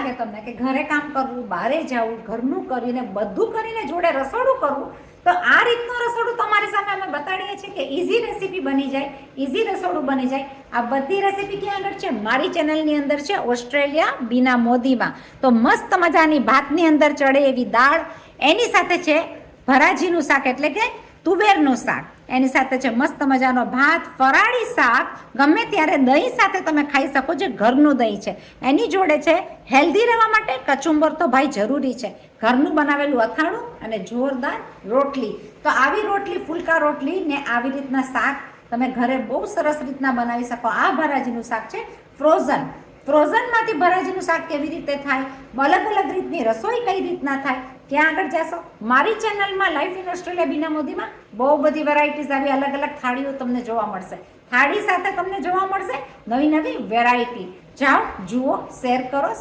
લાગે તમને કે ઘરે કામ કરવું બહારે જવું, ઘરનું કરીને, બધું કરીને જોડે રસોડું કરવું, તો આ રીતનું રસોડું તમારી સામે અમે બતાડીએ છીએ કે ઇઝી રેસીપી બની જાય ઇઝી રસોડું બની જાય. આ બધી રેસીપી ક્યાં આગળ છે? મારી ચેનલની અંદર છે, ઓસ્ટ્રેલિયા બીના મોદીમાં. તો મસ્ત મજાની ભાતની અંદર ચડે એવી દાળ. એની સાથે છે ભરાજીનું શાક એટલે કે તુવેરનું શાક. એની સાથે છે મસ્ત મજાનો ભાત, ફરાળી શાક, ગમે ત્યારે દહીં સાથે તમે ખાઈ શકો જે ઘરનું દહીં છે. એની જોડે છે હેલ્ધી રહેવા માટે કચુંબર તો ભાઈ જરૂરી છે. ઘરનું બનાવેલું અથાણું અને જોરદાર રોટલી. તો આવી રોટલી, ફુલકા રોટલી ને આવી રીતના શાક તમે ઘરે બહુ સરસ રીતના બનાવી શકો. આ ભરાજીનું શાક છે ફ્રોઝન. ફ્રોઝનમાંથી ભરાજીનું શાક કેવી રીતે થાય? અલગ અલગ રીતની રસોઈ કઈ રીતના થાય? ત્યાં આગળ જશો? મારી ચેનલમાં લાઈફ ઇન ઓસ્ટ્રેલિયા બીના મોદીમાં બહુ બધી વેરાયટીઝ આવી, અલગ અલગ થાળીઓ તમને જોવા મળશે. થાળી સાથે તમને જોવા મળશે નવી નવી વેરાયટી જાઓ, જુઓ શેર કરો